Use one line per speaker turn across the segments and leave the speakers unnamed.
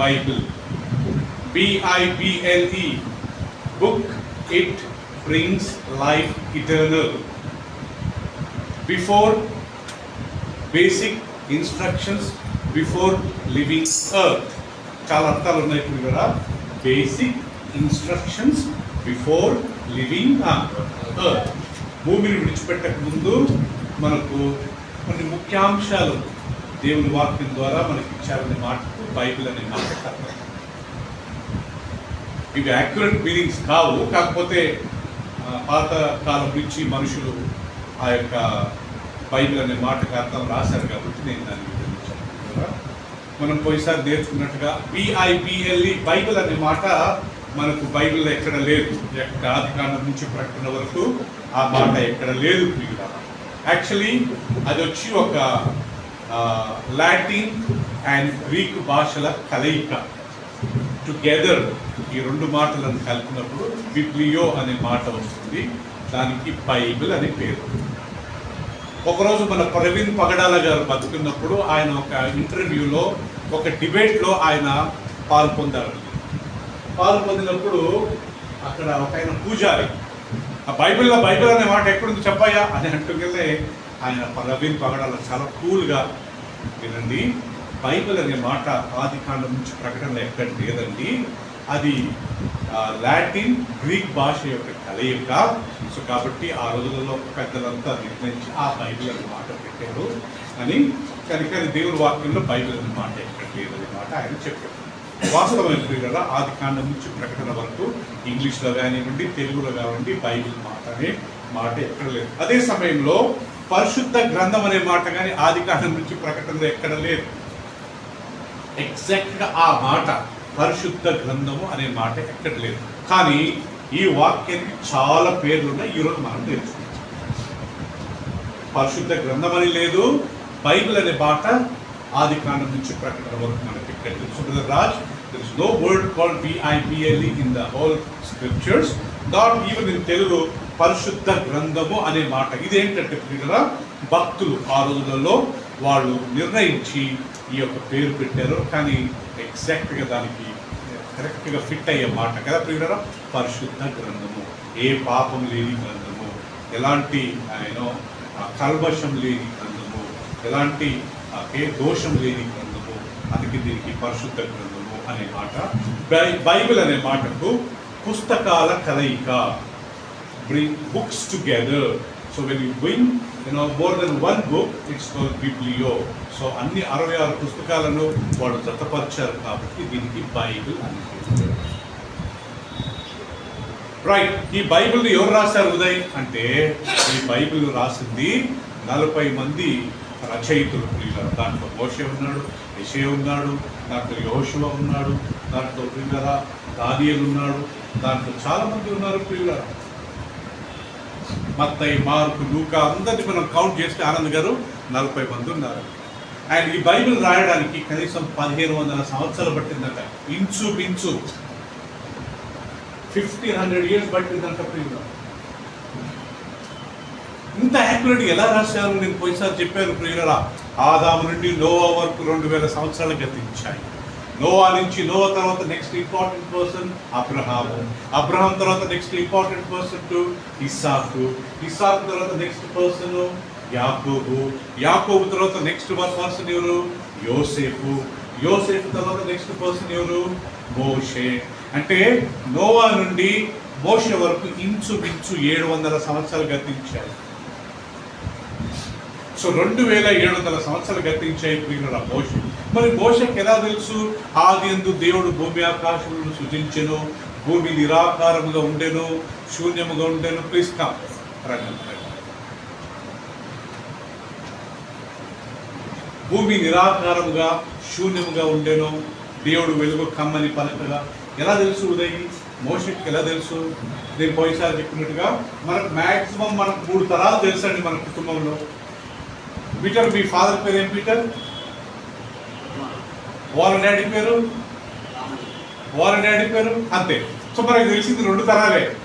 Bible. BIBLE book it brings life eternal before basic instructions before living earth చాలా అర్థాలు ఉన్నాయి ఇప్పుడు కదా basic instructions before living earth భూమిని విడిచిపెట్టక ముందు మనకు కొన్ని ముఖ్యాంశాలు దేవుని వాక్యం ద్వారా మనకి ఇచ్చారని మాట. బైబిల్ అనే మాట. అర్థం ఇవి యాక్యురేట్ మీనింగ్స్ కావు. కాకపోతే పాత కాలం నుంచి మనుషులు ఆ యొక్క బైబిల్ అనే మాటకు అర్థం రాశారు కాబట్టి నేను దాన్ని మనం పోయిసారి నేర్చుకున్నట్టుగా బిఐబిఎల్ఈ బైబిల్ అనే మాట మనకు బైబిల్లో ఎక్కడ లేదు. ఎక్కడ కాండం నుంచి ప్రకటన వరకు ఆ మాట ఎక్కడ లేదు యాక్చువల్లీ అది వచ్చి ఒక లాటిన్ అండ్ గ్రీక్ భాషల కలయిక. టుగెదర్ ఈ రెండు మాటలను కలిపినప్పుడు బిబ్లియో అనే మాట వస్తుంది. దానికి బైబిల్ అనే పేరు. ఒకరోజు మన ప్రవీణ్ పగడాల గారు బతుకున్నప్పుడు ఆయన ఒక ఇంటర్వ్యూలో ఒక డిబేట్లో ఆయన పాల్పొందారు. పాల్పొందినప్పుడు అక్కడ ఒక ఆయన పూజారి ఆ బైబిల్లో బైబిల్ అనే మాట ఎక్కడుంది చెప్పాయా అని అంటుకెళ్ళే ఆయన ప్రవీణ్ పగడాల చాలా కూల్గా వినండి. బైబిల్ అనే మాట ఆది కాండం నుంచి ప్రకటన ఎక్కడ లేదండి. అది లాటిన్ గ్రీక్ భాష యొక్క కలయిక. సో కాబట్టి ఆ రోజులలో పెద్దలంతా నిర్ణయించి ఆ బైబిల్ అనే మాట పెట్టారు. అని కనుక దేవుడి వాక్యంలో బైబిల్ అనే మాట ఎక్కడ లేదనే మాట ఆయన చెప్పారు. వాస్తవమైన కదా ఆది కాండం నుంచి ప్రకటన వరకు ఇంగ్లీష్లో కానివ్వండి తెలుగులో కానివ్వండి బైబిల్ మాట అనే మాట ఎక్కడ లేదు. అదే సమయంలో పరిశుద్ధ గ్రంథం అనే మాట కానీ ఆది నుంచి ప్రకటనలో ఎక్కడ లేదు. ఎగ్జాక్ట్గా ఆ మాట పరిశుద్ధ గ్రంథము అనే మాట ఎక్కడ లేదు. కానీ ఈ వాక్యానికి చాలా పేర్లు ఉన్నాయి ఈరోజు మనం నేర్చుకుంటాం పరిశుద్ధ గ్రంథం అని లేదు బైబిల్ అనే మాట ఆది కాండం నుంచి ప్రకటన వరకు మనకి ఎక్కడ తెలుసు? Brother Raj there is no word called BIBLE in the whole scriptures not even in Telugu పరిశుద్ధ గ్రంథము అనే మాట. ఇదేంటంటే ప్రియులరా భక్తులు ఆ రోజులలో వాళ్ళు నిర్ణయించి ఈ యొక్క పేరు పెట్టారు. కానీ ఎగ్జాక్ట్గా దానికి కరెక్ట్గా ఫిట్ అయ్యే మాట కదా ప్రియులరా? పరిశుద్ధ గ్రంథము. ఏ పాపం లేని గ్రంథము. ఎలాంటి ఆయన కల్వశం లేని గ్రంథము. ఎలాంటి ఏ దోషం లేని గ్రంథము. అందుకే దీనికి పరిశుద్ధ గ్రంథము అనే మాట. బై- బైబిల్ అనే మాటకు పుస్తకాల కలయిక. Bring books together. So when you bring, you know, more than one book, it's called biblio. So అన్ని అరవై ఆరు పుస్తకాలను వాడు జతపరిచారు కాబట్టి దీనికి బైబిల్ అని రైట్ ఈ బైబిల్ని ఎవరు రాశారు ఉదయ్ అంటే ఈ బైబిల్ రాసింది నలభై మంది రచయితులు ప్రియుల దాంట్లో మోషే ఉన్నాడు విషయ ఉన్నాడు దాంట్లో యోషువ ఉన్నాడు దాంట్లో ప్రియుల దానియలు ఉన్నాడు దాంట్లో చాలా మంది ఉన్నారు ప్రియుల మత్తయి మార్కు లూకా అందరినీ మనం కౌంట్ చేస్తే ఆనంద్ గారు నలభై మంది ఉన్నారు. అండ్ ఈ బైబిల్ రాయడానికి కనీసం పదిహేను వందల సంవత్సరాలు పట్టిందట. ఇంచు పించు ఫిఫ్టీన్ హండ్రెడ్ ఇయర్స్ పట్టిందంట ప్రియుల. ఇంత యాక్యురేట్ ఎలా రాశారు? నేను పోయిసారి చెప్పాను ప్రియులరా ఆదాము నుండి నోవా వరకు రెండు వేల సంవత్సరాలు గతించాయి. నోవా నుంచి నోవా తర్వాత next important person Abraham Abraham తర్వాత నెక్స్ట్ ఇంపార్టెంట్ పర్సన్ టు ఇస్సాకు. ఇస్సాకు తర్వాత నెక్స్ట్ పర్సన్ యాకోబు. యాకోబు తర్వాత నెక్స్ట్ పర్సన్ ఎవరు? యోసేపు. యోసేపు తర్వాత నెక్స్ట్ పర్సన్ ఎవరు? మోషే. అంటే నోవా నుండి మోషే వరకు ఇంచుమించు ఏడు వందల సంవత్సరాలు గతించాయి సో రెండు వేల ఏడు వందల సంవత్సరాలు గతించాయి ప్రియుల మోషే. మరి మోషకి ఎలా తెలుసు? ఆది ఎందు దేవుడు భూమి ఆకాశములను సృజించెను భూమి నిరాకారముగా ఉండెను శూన్యముగా ఉండెను. ప్లీజ్ కమ్ రండి భూమి నిరాకారముగా శూన్యముగా ఉండెను దేవుడు వెలుగు కమ్మని పలకగా. ఎలా తెలుసు ఉదయ్? మోషకి ఎలా తెలుసు? నేను పోయిసారి చెప్పినట్టుగా మనకు మాక్సిమం మనకు మూడు తరాలు తెలుసండి మన కుటుంబంలో. పీటర్ మీ ఫాదర్ పేరు ఏం పీటర్ వాళ్ళ డాడీ పేరు? వాళ్ళ డాడీ పేరు? అంతే. సో మనకు తెలిసింది రెండు తరాలే.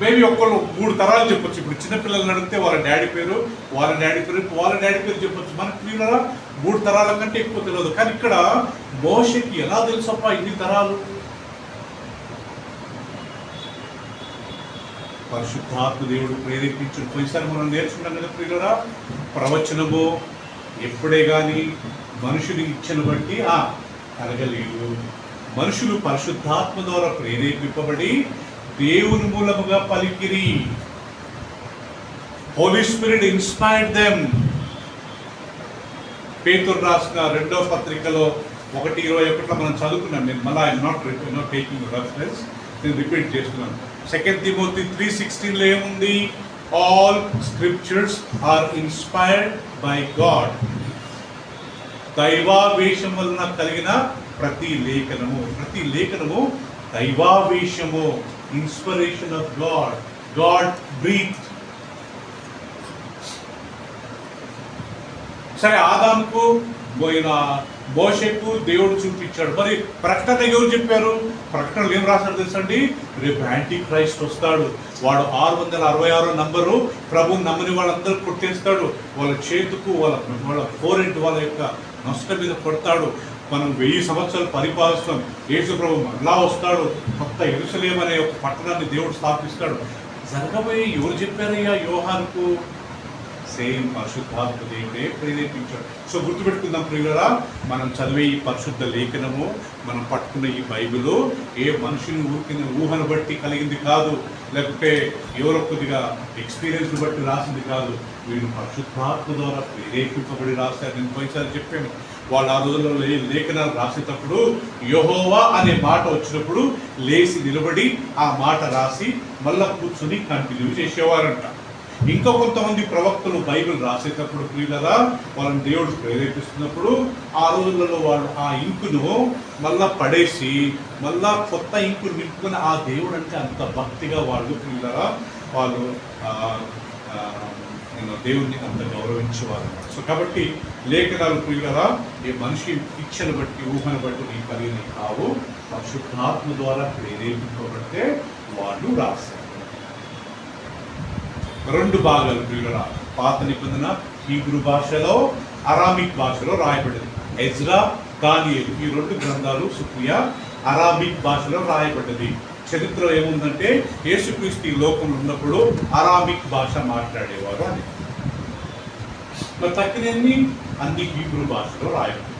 మేబీ ఒక్కళ్ళు మూడు తరాలు చెప్పొచ్చు. ఇప్పుడు చిన్నపిల్లల్ని అడిగితే వాళ్ళ డాడీ పేరు వాళ్ళ డాడీ పేరు వాళ్ళ డాడీ పేరు చెప్పొచ్చు. మనకి క్లియరా మూడు తరాల కంటే ఎక్కువ తెలియదు. కానీ ఇక్కడ మోషకి ఎలా తెలుసప్ప ఇన్ని తరాలు? పరిశుద్ధాత్మ దేవుడు ప్రేరేపించిన పోయిసారి మనం నేర్చుకున్నాం కదా ప్రియులరా? ప్రవచనము ఎప్పుడే కానీ మనుషుని ఇచ్చిన బట్టి ఆ కలగలేదు మనుషులు పరిశుద్ధాత్మ ద్వారా ప్రేరేపింపబడి దేవుని మూలముగా పలికిరి. హోలీ స్పిరిట్ ఇన్స్పైర్డ్ దెమ్ పేతురు రాసిన రెండో పత్రికలో ఒకటి ఇరవై ఒకటిలో మనం చదువుకున్నాం. నేను మళ్ళీ I'm not not taking reference నేను రిపీట్ చేస్తున్నాను. సెకండ్ తిమోతి త్రీ సిక్స్టీన్లో ఏముంది? All scriptures are inspired by God దైవావేశం వలన కలిగిన ప్రతి లేఖనము. ప్రతి లేఖనము దైవావేశము. Inspiration of God God breath సరే ఆదాంకు పోయిన మోషకు దేవుడు చూపించాడు. మరి ప్రకటన ఎవరు చెప్పారు? ప్రకటనలు ఏం రాశారు తెలుసండి? రేపు యాంటీ క్రైస్ట్ వస్తాడు. వాడు ఆరు వందల అరవై ఆరో నంబరు ప్రభు నమ్మని వాళ్ళందరూ కొట్టేస్తాడు. వాళ్ళ చేతుకు వాళ్ళ వాళ్ళ ఫోరెంట్ వాళ్ళ యొక్క నష్టం మీద కొడతాడు మనం వెయ్యి సంవత్సరాలు పరిపాలిస్తాం యేసు ప్రభు మరలా వస్తాడు. కొత్త ఎరుసలేం అనే ఒక పట్టణాన్ని దేవుడు స్థాపిస్తాడు. జరగబోయే ఎవరు చెప్పారయ్యా యోహానుకు? సేమ్ పరిశుద్ధాత్మ దేవుడే ప్రేరేపించాడు. సో గుర్తుపెట్టుకుందాం ప్రియులరా మనం చదివే ఈ పరిశుద్ధ లేఖనము మనం పట్టుకున్న ఈ బైబిలు ఏ మనుషుని ఊరికిన ఊహను బట్టి కలిగింది కాదు. లేకపోతే ఎవరో కొద్దిగా ఎక్స్పీరియన్స్ బట్టి రాసింది కాదు. వీళ్ళు పరిశుద్ధాత్మ ద్వారా ప్రేరేపింపబడి రాశారు నేను పోయినసారి చెప్పాను వాళ్ళు ఆ రోజుల్లో లే లేఖనాలు రాసేటప్పుడు యహోవా అనే మాట వచ్చినప్పుడు లేచి నిలబడి ఆ మాట రాసి మళ్ళా కూర్చుని కంటిన్యూ చేసేవారంట. ఇంకా కొంతమంది ప్రవక్తలు బైబిల్ రాసేటప్పుడు ప్రియులరా వాళ్ళని దేవుడు ప్రేరేపిస్తున్నప్పుడు ఆ రోజులలో వాళ్ళు ఆ ఇంకును మళ్ళా పడేసి మళ్ళా కొత్త ఇంకును నింపుకుని ఆ దేవుడు అంటే అంత భక్తిగా వాళ్ళు ప్రియులరా వాళ్ళు నేను దేవుణ్ణి అంత గౌరవించేవారు. సో కాబట్టి లేఖనాలు ప్రియులరా ఈ మనిషి ఇచ్చను బట్టి ఊహను బట్టి నీ కలిగిన కావు పరిశుద్ధాత్మ ద్వారా ప్రేరేపింపబడితే వాళ్ళు రాశారు రెండు భాగాలు ప్రియులరా పాత నిబంధన హీబ్రూ భాషలో అరామిక్ భాషలో రాయబడింది. ఎజ్రా దానియలు ఈ రెండు గ్రంథాలు సుప్రియ అరామిక్ భాషలో రాయబడ్డది చరిత్ర ఏముందంటే యేసుక్రీస్తు ఈ లోకంలో ఉన్నప్పుడు అరామిక్ భాష మాట్లాడేవారు అని. మరి తక్కినన్ని అన్ని హీబ్రూ భాషలో రాయబడింది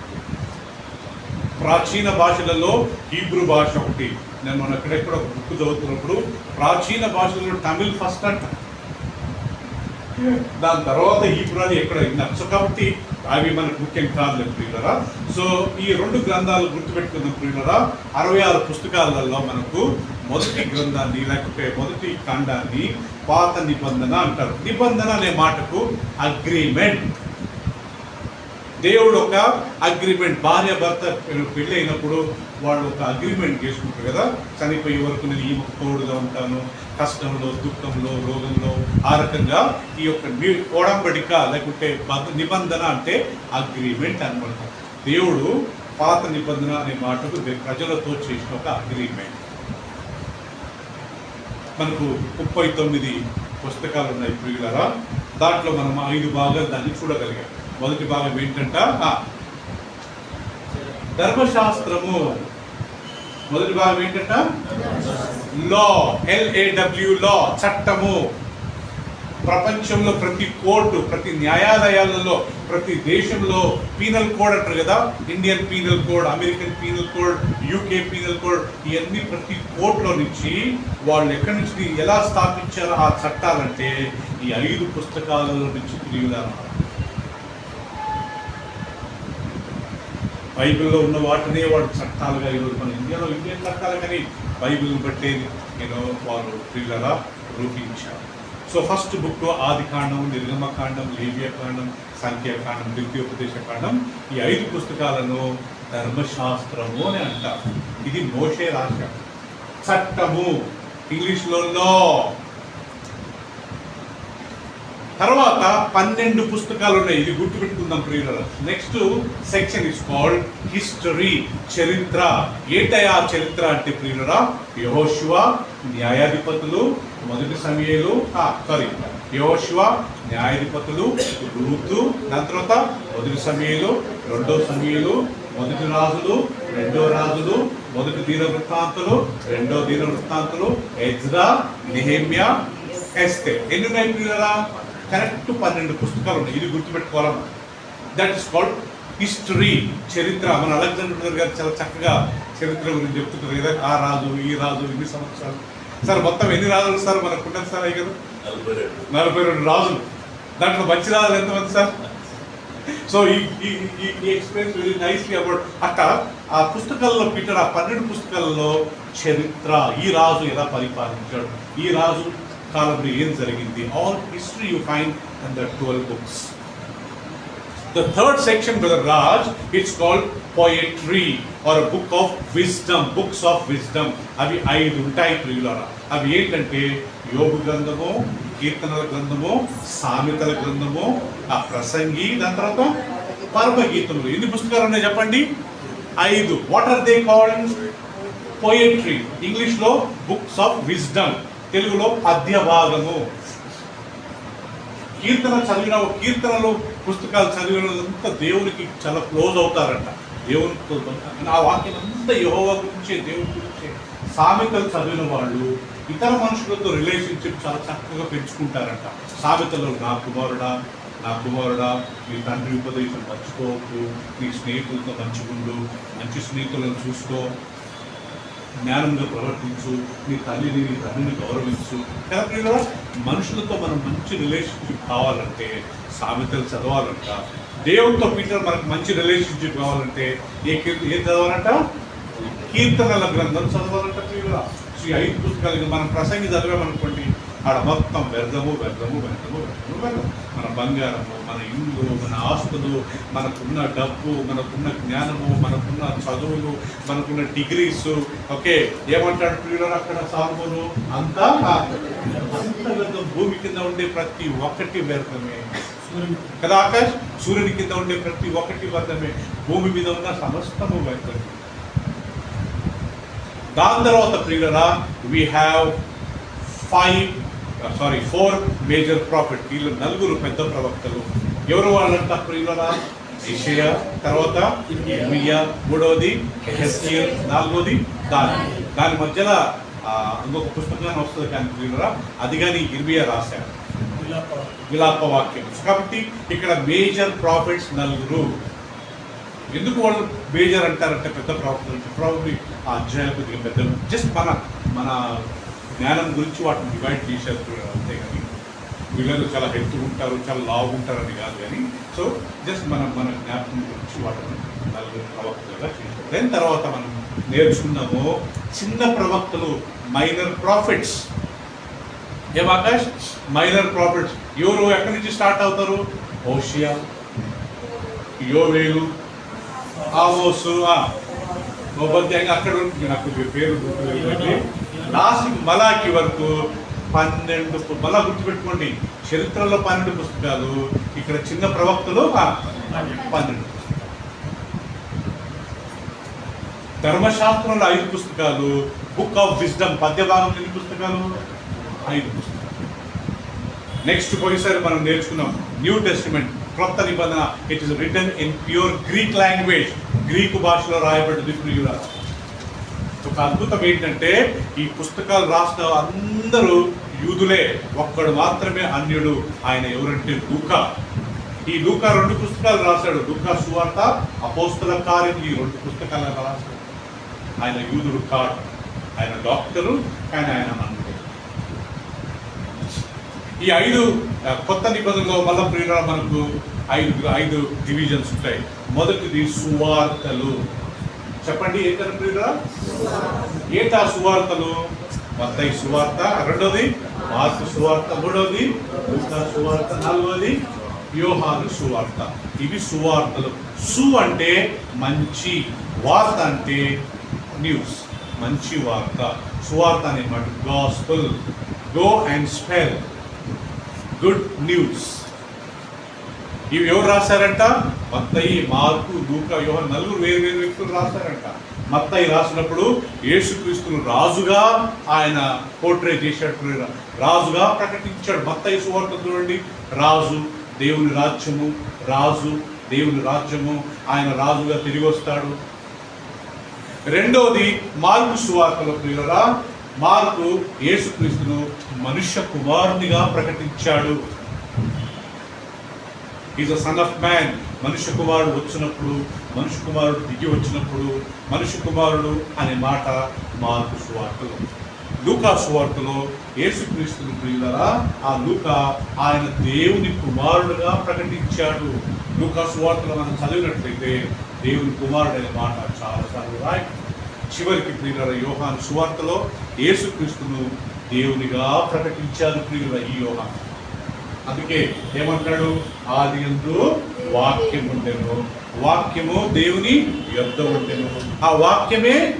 ప్రాచీన భాషలలో హీబ్రూ భాష ఒకటి. నేను మన ఎక్కడెక్కడ ఒక బుక్ చదువుతున్నప్పుడు ప్రాచీన భాషలలో తమిళ్ ఫస్ట్ అంట. దాని తర్వాత హీబ్రూ అని ఎక్కడ నచ్చు కాబట్టి అవి మనకు ముఖ్యం కాదు ప్రియులరా. సో ఈ రెండు గ్రంథాలు గుర్తుపెట్టుకున్న ప్రియులరా. అరవై ఆరు పుస్తకాలలో మనకు మొదటి గ్రంథాన్ని లేకపోతే మొదటి కాండాన్ని పాత నిబంధన అంటారు. నిబంధన అనే మాటకు అగ్రిమెంట్ దేవుడు ఒక అగ్రిమెంట్ భార్య భర్త పెళ్ళి అయినప్పుడు వాళ్ళు ఒక అగ్రిమెంట్ చేసుకుంటారు కదా. చనిపోయే వరకు నేను ఈ తోడుగా ఉంటాను కష్టంలో దుఃఖంలో రోగంలో ఆ రకంగా ఈ యొక్క ఓడంబడిక లేకుంటే నిబంధన అంటే అగ్రిమెంట్ అనమాట. దేవుడు పాత నిబంధన అనే మాటకు ప్రజలతో చేసిన ఒక అగ్రిమెంట్ మనకు ముప్పై తొమ్మిది పుస్తకాలు ఉన్నాయి ప్రియులరా. దాంట్లో మనం ఐదు భాగాలు దాన్ని చూడగలిగాం. మొదటి భాగం ఏంటంట? ధర్మశాస్త్రము. మొదటి భాగం ఏంటంట? లా ఎల్ఏడబ్ల్యూ లా చట్టము. ప్రపంచంలో ప్రతి కోర్టు ప్రతి న్యాయాలయాలలో ప్రతి దేశంలో పీనల్ కోడ్ అంటారు కదా? Indian penal code American penal code UK penal code ఇవన్నీ ప్రతి కోర్టులో నుంచి వాళ్ళు ఎక్కడి నుంచి ఎలా స్థాపించారో ఆ చట్టాలంటే ఈ ఐదు పుస్తకాలలో నుంచి ప్రియులన్నమాట బైబిల్లో ఉన్న వాటినే వాడు చట్టాలుగా ఈరోజు మన ఇండియాలో ఇండియన్ చట్టాలు కానీ బైబిల్ని బట్టే నేను వారు పిల్లలా రూపించారు. సో ఫస్ట్ బుక్లో ఆది కాండం నిర్గమకాండం లేవ్యకాండం సంఖ్యాకాండం ద్వితీయోపదేశ కాండం ఈ ఐదు పుస్తకాలను ధర్మశాస్త్రము అని అంటారు. ఇది మోషే రాశారు చట్టము. ఇంగ్లీష్లో లా తర్వాత పన్నెండు పుస్తకాలు ఉన్నాయి. ఇది గుర్తుపెట్టుకుందాం ప్రియుల next section is called history చరిత్ర. ఏటయా ఆ చరిత్ర అంటే ప్రియులరా? యహోశివ న్యాయాధిపతులు మొదటి సమయాలు సారీ యహోశివ న్యాయాధిపతులు రూతు దాని తర్వాత మొదటి సమయాలు రెండో సమయాలు మొదటి రాజులు రెండో రాజులు మొదటి దీన వృత్తాంతులు రెండో దీన వృత్తాంతులు ఎజ్రా నిహేమ్య ఎస్తే ఎన్ని ఉన్నాయి ప్రియులరా? కరెక్ట్ పన్నెండు పుస్తకాలు ఉన్నాయి ఇది గుర్తుపెట్టుకోవాలన్నా దట్ ఇస్ కాల్డ్ హిస్టరీ చరిత్ర. మన అలెగ్జాండర్ గారు చాలా చక్కగా చరిత్ర గురించి చెప్తుంటారు కదా. ఆ రాజు ఈ రాజు ఇన్ని సంవత్సరాలు. సార్ మొత్తం ఎన్ని రాజులు సార్? మనకు సార్ అయ్యి కదా
నలభై రెండు.
నలభై రెండు రాజులు. దాంట్లో మంచి రాజులు ఎంతమంది సార్? సో ఈ ఈ ఎక్స్పీరియన్స్ వెరీ నైస్లీ అబౌట్ అట్లా ఆ పుస్తకాల్లో పీటర్ ఆ పన్నెండు పుస్తకాలలో చరిత్ర. ఈ రాజు ఎలా పరిపాలించాడు? ఈ రాజు కాలంలో ఏం జరిగింది? All history you fine and the twelve books the third section brother Raj it's called poetry or book of wisdom books of wisdom అవి ఐదు ఉంటాయి ప్రియులరా. అవి ఏంటంటే యోగు గ్రంథము కీర్తనల గ్రంథము సామెతల గ్రంథము ఆ ప్రసంగి దాని తర్వాత పరమగీతములు. ఎన్ని పుస్తకాలు ఉన్నాయి చెప్పండి? ఐదు. What are they called poetry ఇంగ్లీష్లో బుక్స్ ఆఫ్ విజ్డమ్ తెలుగులో పద్య భాగము కీర్తన చదివిన కీర్తనలు పుస్తకాలు చదివినంతా దేవునికి చాలా క్లోజ్ అవుతారంట. దేవునితో ఆ వాక్యం అంతా యహోవ గురించే దేవుని గురించే. సామెతలు చదివిన వాళ్ళు ఇతర మనుషులతో రిలేషన్షిప్ చాలా చక్కగా పెంచుకుంటారంట. సామెతలు నా కుమారుడా నా కుమారుడా నీ తండ్రి ఉపదేశం మర్చిపోవద్దు నీ స్నేహితులతో మంచిగుండు మంచి స్నేహితులను చూసుకో జ్ఞానంగా ప్రవర్తించు నీ తల్లిని నీ తండ్రిని గౌరవించు. కాబట్టి మనుషులతో మనం మంచి రిలేషన్షిప్ కావాలంటే సామెతలు చదవాలంట. దేవునితో పీటర్ మనకు మంచి రిలేషన్షిప్ కావాలంటే ఏ కీర్తి ఏం చదవాలంట? కీర్తనల గ్రంథం చదవాలంట శ్రీ ఐదు పుస్తకాలు మనం ప్రసంగి చదివామనుకోండి ఆడ మొత్తం వ్యర్థము వ్యర్థము వ్యర్థము వ్యర్థము వ్యర్థం మన బంగారము మన ఇల్లు మన ఆస్తులు మనకున్న డబ్బు మనకున్న జ్ఞానము మనకున్న చదువులు మనకున్న డిగ్రీస్. ఓకే ఏమంటాడు పిల్లలు అక్కడ సాల్మోను? అంతా అంత వ్యర్థం భూమి కింద ఉండే ప్రతి ఒక్కటి వ్యర్థమే. కదా ఆకాష్? సూర్యుని కింద ఉండే ప్రతి ఒక్కటి వ్యర్థమే. భూమి మీద ఉన్న సమస్తము వ్యర్థమే. దాని తర్వాత ప్రియులరా we have five sorry four major prophet వీళ్ళు నలుగురు పెద్ద ప్రవక్తలు. ఎవరు వాళ్ళంట ప్రియులరా? ఏషియా తర్వాత ఇర్మియా మూడవది హెస్కియల్ నాలుగోది దాని. దాని మధ్యలో ఇంకొక పుస్తకాన్ని వస్తుంది కానీ ప్రియులరా అది కానీ ఇర్మియా రాశారు. విలాప వాక్యం కాబట్టి ఇక్కడ మేజర్ ప్రాఫిట్స్ నలుగురు. ఎందుకు వాళ్ళు మేజర్ అంటారంటే పెద్ద ప్రాబ్లం అంటే? ప్రాబ్లీ ఆ అధ్యాయం కొద్దిగా పెద్ద జస్ట్ మన మన జ్ఞానం గురించి వాటిని డివైడ్ చూడండి అంతే కానీ వీళ్ళు చాలా హెల్త్ ఉంటారు చాలా లావు ఉంటారని కాదు కానీ సో జస్ట్ మన మన జ్ఞాపకం గురించి వాటిని నలుగురు ప్రవక్తలుగా చేశారు. దాని తర్వాత మనం నేర్చుకున్నాము చిన్న ప్రవక్తలు మైనర్ ప్రాఫిట్స్ ఏం ఆకాష్? మైనర్ ప్రాఫిట్స్ ఎవరు? ఎక్కడి నుంచి స్టార్ట్ అవుతారు? ఓషియా యోవేలు ఆమోసు మొబద్యంగా అక్కడ నాకు పేరు గుర్తులేదు. లాస్ట్ మలాకి వరకు పన్నెండు మళ్ళా గుర్తుపెట్టుకోండి. చరిత్రలో పన్నెండు పుస్తకాలు ఇక్కడ చిన్న ప్రవక్తలు పన్నెండు. ధర్మశాస్త్రంలో ఐదు పుస్తకాలు బుక్ ఆఫ్ విజ్డమ్ పద్య భాగం ఎన్ని పుస్తకాలు? ఐదు పుస్తకాలు. నెక్స్ట్ పోయినసారి మనం నేర్చుకున్నాం న్యూ టెస్టిమెంట్ క్రొత్త నిబంధన it is written in pure Greek language Greek భాషలో రాయబడ్డది ఇప్పుడు ఒక అద్భుతం ఏంటంటే ఈ పుస్తకాలు రాసిన అందరూ యూదులే. ఒక్కడు మాత్రమే అన్యుడు. ఆయన ఎవరంటే లూకా. ఈ లూకా రెండు పుస్తకాలు రాశాడు. లూకా సువార్త అపోస్తల కార్యం ఈ రెండు పుస్తకాలు రాశాడు. ఆయన యూదుడు కాడు. ఆయన డాక్టరు కానీ ఆయన మనుషుడు ఈ ఐదు కొత్త నిబంధనలో మళ్ళా ప్రియుల మనకు ఐదు ఐదు డివిజన్స్ ఉంటాయి. మొదటిది సువార్తలు. చెప్పండి ఏ ప్రియుల ఏంటా సువార్తలు? మత్తయి సువార్త. రెండోది మార్కు సువార్త మూడోది సువార్త నాలుగోది వ్యూహాను సువార్త. ఇవి సువార్తలు. సు అంటే మంచి వార్త అంటే న్యూస్ మంచి వార్త. సువార్త అనే మాట gospel go and spell good news ఇవి ఎవరు రాశారంట? మత్తయి మార్కు దూక యోహన్ నలుగురు వేరు వేరు వ్యక్తులు రాశారంట. మత్తయి రాసినప్పుడు యేసుక్రీస్తును రాజుగా ఆయన పోర్ట్రే చేశాడు రాజుగా ప్రకటించాడు. మత్తయి సువార్త చూడండి. రాజు దేవుని రాజ్యము రాజు దేవుని రాజ్యము ఆయన రాజుగా తిరిగి వస్తాడు. రెండవది మార్కు సువార్తలో ప్రియులరా మార్కు యేసుక్రీస్తును మనుష్య కుమారునిగా ప్రకటించాడు. Is a son of man మనుష్య కుమారుడు వచ్చినప్పుడు మనుష్య కుమారుడు దిగి వచ్చినప్పుడు మనుష్య కుమారుడు అనే మాట మార్పు సువార్తలో. లూకా సువార్తలో యేసుక్రీస్తుని ప్రియులరా ఆ లూకా ఆయన దేవుని కుమారుడుగా ప్రకటించాడు. లూకా సువార్తలో మనం చదివినట్లయితే దేవుని కుమారుడు అనే మాట చాలాసార్లు రాయి చివరికి ప్రియుల యోహాను సువార్తలో యేసుక్రీస్తును దేవునిగా ప్రకటించారు ప్రియుల ఈ యోహాను. అందుకే ఏమంటాడు? ఆది ఎందు వాక్యం ఉండెను వాక్యము దేవుని యొద్ద ఉండెను. ఆ వాక్యమే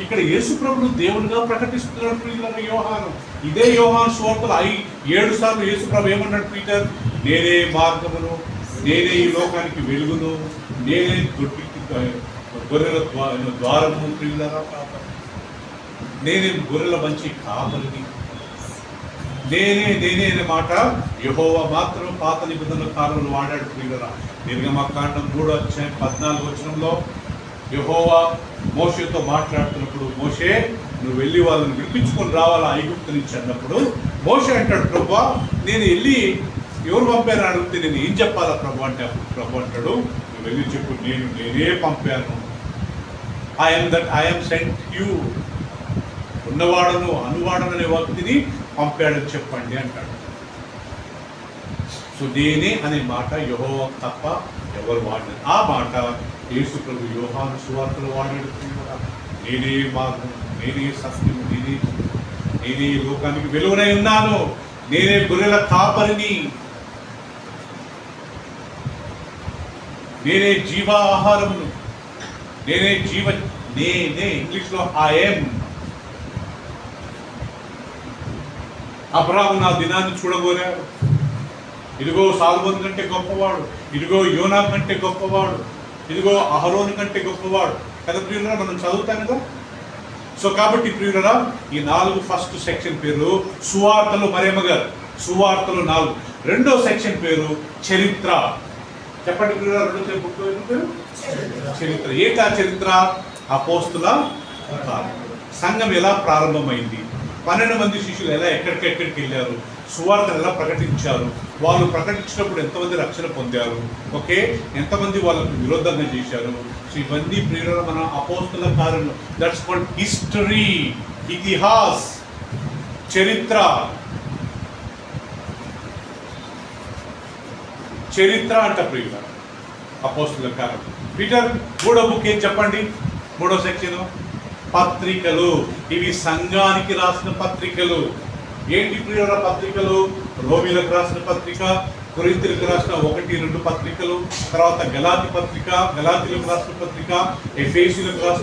ఇక్కడ యేసు ప్రభును దేవునిగా ప్రకటిస్తున్నాడు ప్రియుల యోహాను. ఇదే యోహాను సువార్తలు ఐ ఏడు సార్లు యేసు ప్రభు ఏమన్నాడు పీటర్? నేనే మార్గమును నేనే ఈ లోకానికి వెలుగును నేనే దొడ్డి గొర్రెల ద్వా- ద్వారము ప్రియులరా నేనే గొర్రెల మంచి కాపరిని. నేనే నేనే అనే మాట యహోవ మాత్రం పాత నిబంధనల కాలంలో వాడాడు ప్రియులరా. నిర్గమకాండం మూడు అధ్యాయం పద్నాలుగు వచనంలో యహోవా మోషేతో మాట్లాడుతున్నప్పుడు మోషే నువ్వు వెళ్ళి వాళ్ళని విడిపించుకొని రావాలా ఐగుప్తు నుంచి అన్నప్పుడు మోషే అంటాడు ప్రభా నేను వెళ్ళి ఎవరు పంపారని అడిగితే నేను ఏం చెప్పాలా ప్రభు అంటే అప్పుడు ప్రభు అంటాడు నువ్వు వెళ్ళి చెప్పు నేను నేనే పంపాను. I'm that I'm sent you ఉన్నవాడను అనువాడను అనే వ్యక్తిని పంపాడని చెప్పండి అంటాడు. సో నేనే అనే మాట యహో తప్ప ఎవరు వాడలేదు ఆ మాట యేసు ప్రభు యోహాను సువార్తలు వాడాడు నేనే మార్గం నేనే సత్యం నేనే నేనే లోకానికి వెలుగునై ఉన్నాను నేనే గొర్రెల కాపరిని నేనే జీవాహారమును నేనే జీవ నేనే ఇంగ్లీష్లో ఐఎమ్ అబ్రాహం నా దినాన్ని చూడబోయాడు ఇదిగో సాల్మోన్ కంటే గొప్పవాడు. ఇదిగో యోనా కంటే గొప్పవాడు. ఇదిగో అహరోన్ కంటే గొప్పవాడు. కదా ప్రియులరా మనం చదువుతాం కదా? సో కాబట్టి ప్రియులరా ఈ నాలుగు ఫస్ట్ సెక్షన్ పేరు సువార్తలు మరేమ గారు సువార్తలు నాలుగు. రెండో సెక్షన్ పేరు చరిత్ర. చెప్పండి ప్రియులరా రెండో బుక్ పేరు? చరిత్ర. ఏంటా చరిత్ర? అపోస్తుల కాలం. సంఘం ఎలా ప్రారంభమైంది? పన్నెండు మంది శిష్యులు ఎలా ఎక్కడికెక్కడికి వెళ్ళారు? సువార్తను ఎలా ప్రకటించారు? వాళ్ళు ప్రకటించినప్పుడు ఎంతమంది రక్షణ పొందారు? ఓకే ఎంతమంది వాళ్ళకు విరోధంగా చేశారు? సో ఇవన్నీ ప్రేరణ మన అపోస్తుల కారణం దట్స్ కాల్డ్ హిస్టరీ ఇతిహాస్ చరిత్ర. చరిత్ర అంట ప్రియుల అపోస్తుల కారణం పీటర్ మూడో బుక్ ఏం చెప్పండి? మూడో సెక్షన్ పత్రికలు. ఇవి సంఘానికి రాసిన పత్రికలు. ఏంటి ప్రియుల పత్రికలు? రోమిలకు రాసిన పత్రిక కొరింతలకు రాసిన ఒకటి రెండు పత్రికలు తర్వాత గలాతి పత్రిక గలాతీలకు రాసిన పత్రిక ఎఫేసీలకు రాసిన